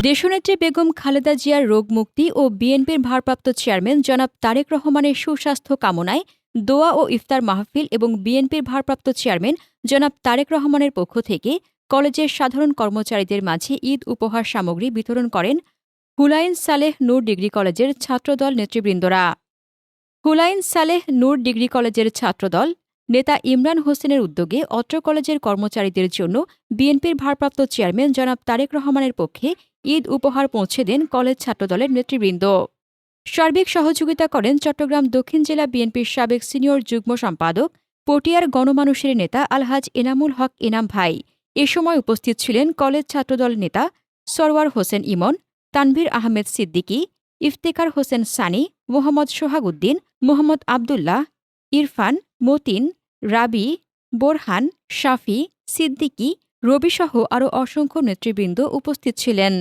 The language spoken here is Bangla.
দেশনেত্রী বেগম খালেদা জিয়ার রোগ মুক্তি ও বিএনপির ভারপ্রাপ্ত চেয়ারম্যান জনাব তারেক রহমানের সুস্বাস্থ্য কামনায় দোয়া ও ইফতার মাহফিল এবং বিএনপির ভারপ্রাপ্ত চেয়ারম্যান জনাব তারেক রহমানের পক্ষ থেকে কলেজের সাধারণ কর্মচারীদের মাঝে ঈদ উপহার সামগ্রী বিতরণ করেন হুলাইন সালেহ নূর ডিগ্রি কলেজের ছাত্রদল নেতৃবৃন্দরা। হুলাইন সালেহ নূর ডিগ্রি কলেজের ছাত্রদল নেতা ইমরান হোসেনের উদ্যোগে অত্র কলেজের কর্মচারীদের জন্য বিএনপির ভারপ্রাপ্ত চেয়ারম্যান জনাব তারেক রহমানের পক্ষে ঈদ উপহার পৌঁছে দেন কলেজ ছাত্রদলের নেতৃবৃন্দ। সার্বিক সহযোগিতা করেন চট্টগ্রাম দক্ষিণ জেলা বিএনপির সাবেক সিনিয়র যুগ্ম সম্পাদক, পটিয়ার গণমানুষের নেতা আলহাজ এনামুল হক এনাম ভাই। এ সময় উপস্থিত ছিলেন কলেজ ছাত্রদল নেতা সরওয়ার হোসেন ইমন, তানভীর আহমেদ সিদ্দিকী ইফতেকার হোসেন সানি, মোহাম্মদ সোহাগুদ্দিন মোহাম্মদ আবদুল্লাহ ইরফান মতিন রাবি বোরহান শাফি সিদ্দিকী রবিসহ আরও অসংখ্য নেতৃবৃন্দ উপস্থিত ছিলেন।